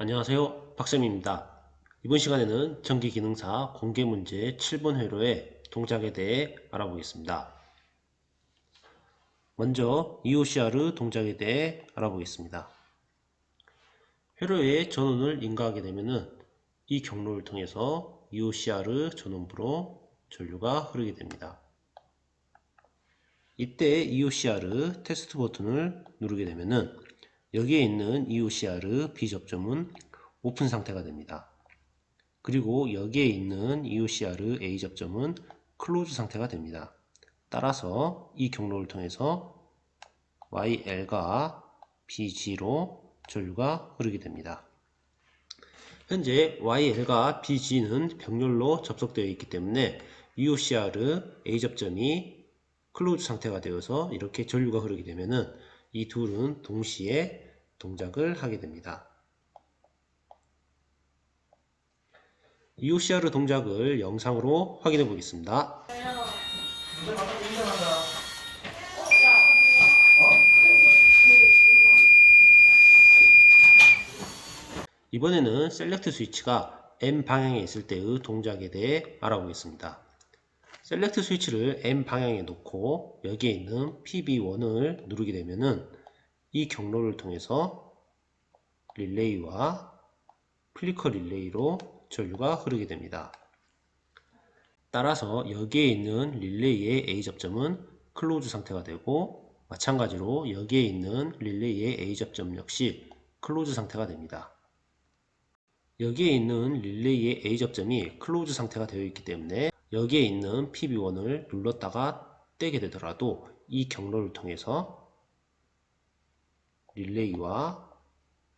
안녕하세요. 박쌤입니다. 이번 시간에는 전기기능사 공개문제 7번 회로의 동작에 대해 알아보겠습니다. 먼저 EOCR 동작에 대해 알아보겠습니다. 회로에 전원을 인가하게 되면 이 경로를 통해서 EOCR 전원부로 전류가 흐르게 됩니다. 이때 EOCR 테스트 버튼을 누르게 되면은 여기에 있는 EOCR B 접점은 오픈 상태가 됩니다. 그리고 여기에 있는 EOCR A 접점은 클로즈 상태가 됩니다. 따라서 이 경로를 통해서 YL과 BG로 전류가 흐르게 됩니다. 현재 YL과 BG는 병렬로 접속되어 있기 때문에 EOCR A 접점이 클로즈 상태가 되어서 이렇게 전류가 흐르게 되면은 이 둘은 동시에 동작을 하게 됩니다. EOCR 동작을 영상으로 확인해 보겠습니다. 이번에는 셀렉트 스위치가 M 방향에 있을 때의 동작에 대해 알아보겠습니다. 셀렉트 스위치를 M 방향에 놓고 여기에 있는 PB1을 누르게 되면은 이 경로를 통해서 릴레이와 플리커 릴레이로 전류가 흐르게 됩니다. 따라서 여기에 있는 릴레이의 A 접점은 클로즈 상태가 되고 마찬가지로 여기에 있는 릴레이의 A 접점 역시 클로즈 상태가 됩니다. 여기에 있는 릴레이의 A 접점이 클로즈 상태가 되어 있기 때문에 여기에 있는 PB1을 눌렀다가 떼게 되더라도 이 경로를 통해서 릴레이와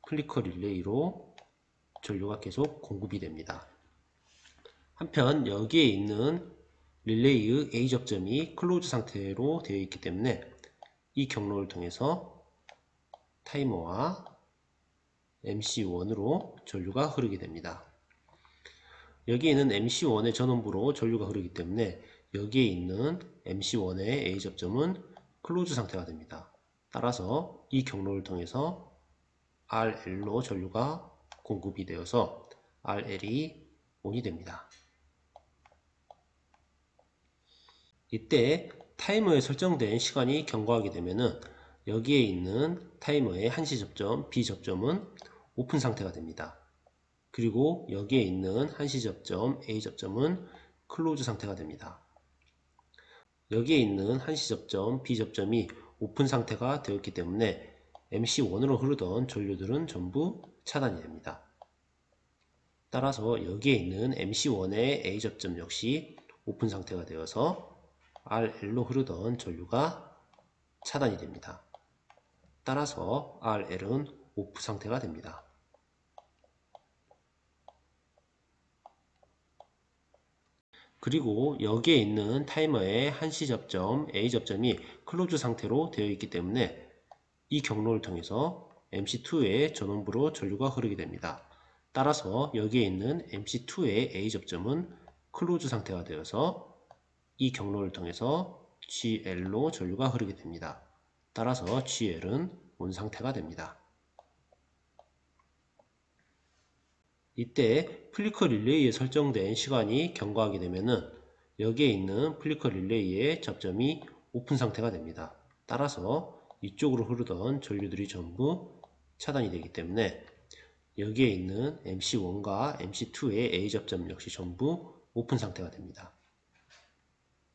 플리커 릴레이로 전류가 계속 공급이 됩니다. 한편 여기에 있는 릴레이의 A 접점이 클로즈 상태로 되어 있기 때문에 이 경로를 통해서 타이머와 MC1으로 전류가 흐르게 됩니다. 여기에는 MC1의 전원부로 전류가 흐르기 때문에 여기에 있는 MC1의 A 접점은 클로즈 상태가 됩니다. 따라서 이 경로를 통해서 RL로 전류가 공급이 되어서 RL이 ON이 됩니다. 이때 타이머에 설정된 시간이 경과하게 되면은 여기에 있는 타이머의 한시 접점, B 접점은 오픈 상태가 됩니다. 그리고 여기에 있는 한시 접점, A 접점은 클로즈 상태가 됩니다. 여기에 있는 한시 접점, B 접점이 오픈 상태가 되었기 때문에 MC1으로 흐르던 전류들은 전부 차단이 됩니다. 따라서 여기에 있는 MC1의 A 접점 역시 오픈 상태가 되어서 RL로 흐르던 전류가 차단이 됩니다. 따라서 RL은 오프 상태가 됩니다. 그리고 여기에 있는 타이머의 한시 접점, A 접점이 클로즈 상태로 되어 있기 때문에 이 경로를 통해서 MC2의 전원부로 전류가 흐르게 됩니다. 따라서 여기에 있는 MC2의 A 접점은 클로즈 상태가 되어서 이 경로를 통해서 GL로 전류가 흐르게 됩니다. 따라서 GL은 온 상태가 됩니다. 이때 플리커 릴레이에 설정된 시간이 경과하게 되면은 여기에 있는 플리커 릴레이의 접점이 오픈 상태가 됩니다. 따라서 이쪽으로 흐르던 전류들이 전부 차단이 되기 때문에 여기에 있는 MC1과 MC2의 A 접점 역시 전부 오픈 상태가 됩니다.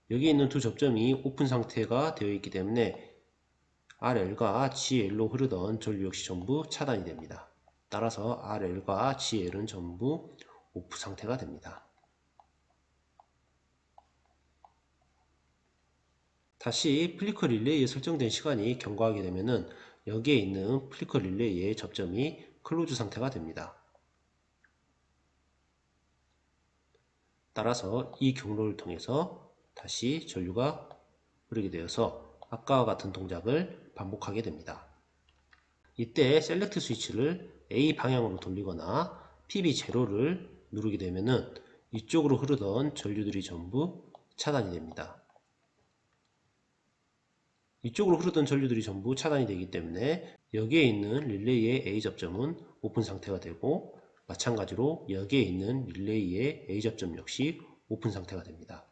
여기 있는 두 접점이 오픈 상태가 되어 있기 때문에 RL과 GL로 흐르던 전류 역시 전부 차단이 됩니다. 따라서 RL과 GL은 전부 오프 상태가 됩니다. 다시 플리커 릴레이에 설정된 시간이 경과하게 되면은 여기에 있는 플리커 릴레이의 접점이 클로즈 상태가 됩니다. 따라서 이 경로를 통해서 다시 전류가 흐르게 되어서 아까와 같은 동작을 반복하게 됩니다. 이때 셀렉트 스위치를 A 방향으로 돌리거나 PB0를 누르게 되면은 이쪽으로 흐르던 전류들이 전부 차단이 됩니다. 이쪽으로 흐르던 전류들이 전부 차단이 되기 때문에 여기에 있는 릴레이의 A 접점은 오픈 상태가 되고 마찬가지로 여기에 있는 릴레이의 A 접점 역시 오픈 상태가 됩니다.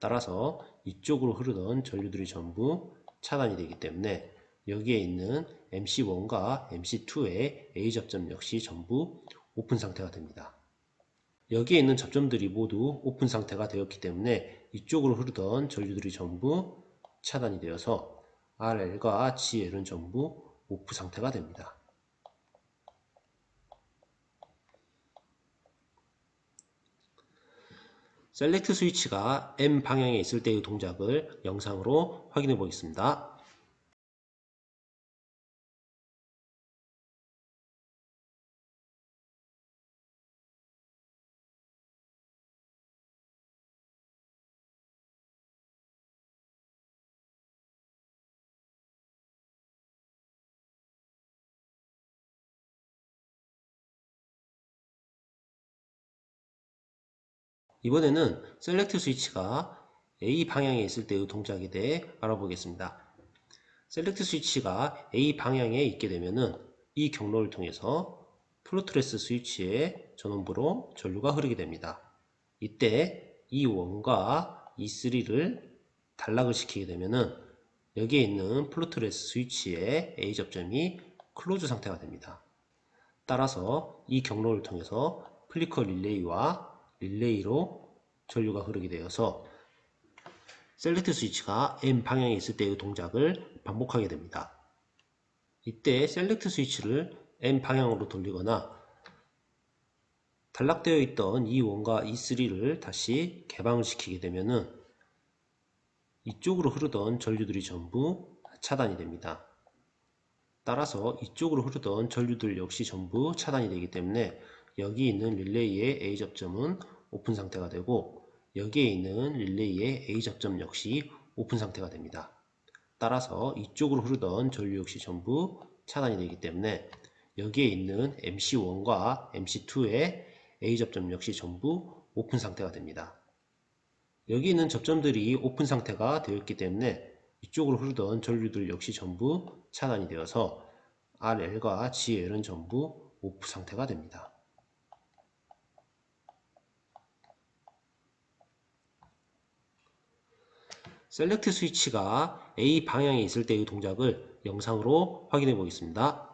따라서 이쪽으로 흐르던 전류들이 전부 차단이 되기 때문에 여기에 있는 MC1과 MC2의 A 접점 역시 전부 오픈 상태가 됩니다. 여기에 있는 접점들이 모두 오픈 상태가 되었기 때문에 이쪽으로 흐르던 전류들이 전부 차단이 되어서 RL과 GL은 전부 오프 상태가 됩니다. 셀렉트 스위치가 M 방향에 있을 때의 동작을 영상으로 확인해 보겠습니다. 이번에는 셀렉트 스위치가 A 방향에 있을 때의 동작에 대해 알아보겠습니다. 셀렉트 스위치가 A 방향에 있게 되면은 이 경로를 통해서 플로트레스 스위치의 전원부로 전류가 흐르게 됩니다. 이때 E1과 E3를 단락을 시키게 되면은 여기에 있는 플로트레스 스위치의 A 접점이 클로즈 상태가 됩니다. 따라서 이 경로를 통해서 플리커 릴레이와 릴레이로 전류가 흐르게 되어서 셀렉트 스위치가 M 방향에 있을 때의 동작을 반복하게 됩니다. 이때 셀렉트 스위치를 M 방향으로 돌리거나 단락되어 있던 E1과 E3를 다시 개방을 시키게 되면은 이쪽으로 흐르던 전류들이 전부 차단이 됩니다. 따라서 이쪽으로 흐르던 전류들 역시 전부 차단이 되기 때문에 여기 있는 릴레이의 A 접점은 오픈 상태가 되고 여기에 있는 릴레이의 A 접점 역시 오픈 상태가 됩니다. 따라서 이쪽으로 흐르던 전류 역시 전부 차단이 되기 때문에 여기에 있는 MC1과 MC2의 A 접점 역시 전부 오픈 상태가 됩니다. 여기 있는 접점들이 오픈 상태가 되었기 때문에 이쪽으로 흐르던 전류들 역시 전부 차단이 되어서 RL과 GL은 전부 오프 상태가 됩니다. 셀렉트 스위치가 A 방향에 있을 때의 동작을 영상으로 확인해 보겠습니다.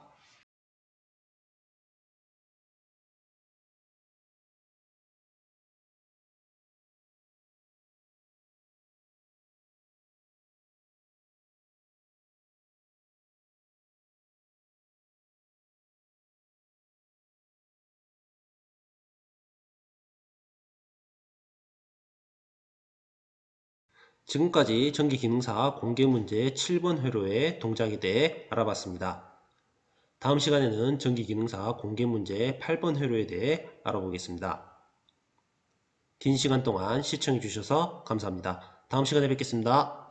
지금까지 전기기능사 공개문제 7번 회로의 동작에 대해 알아봤습니다. 다음 시간에는 전기기능사 공개문제 8번 회로에 대해 알아보겠습니다. 긴 시간 동안 시청해 주셔서 감사합니다. 다음 시간에 뵙겠습니다.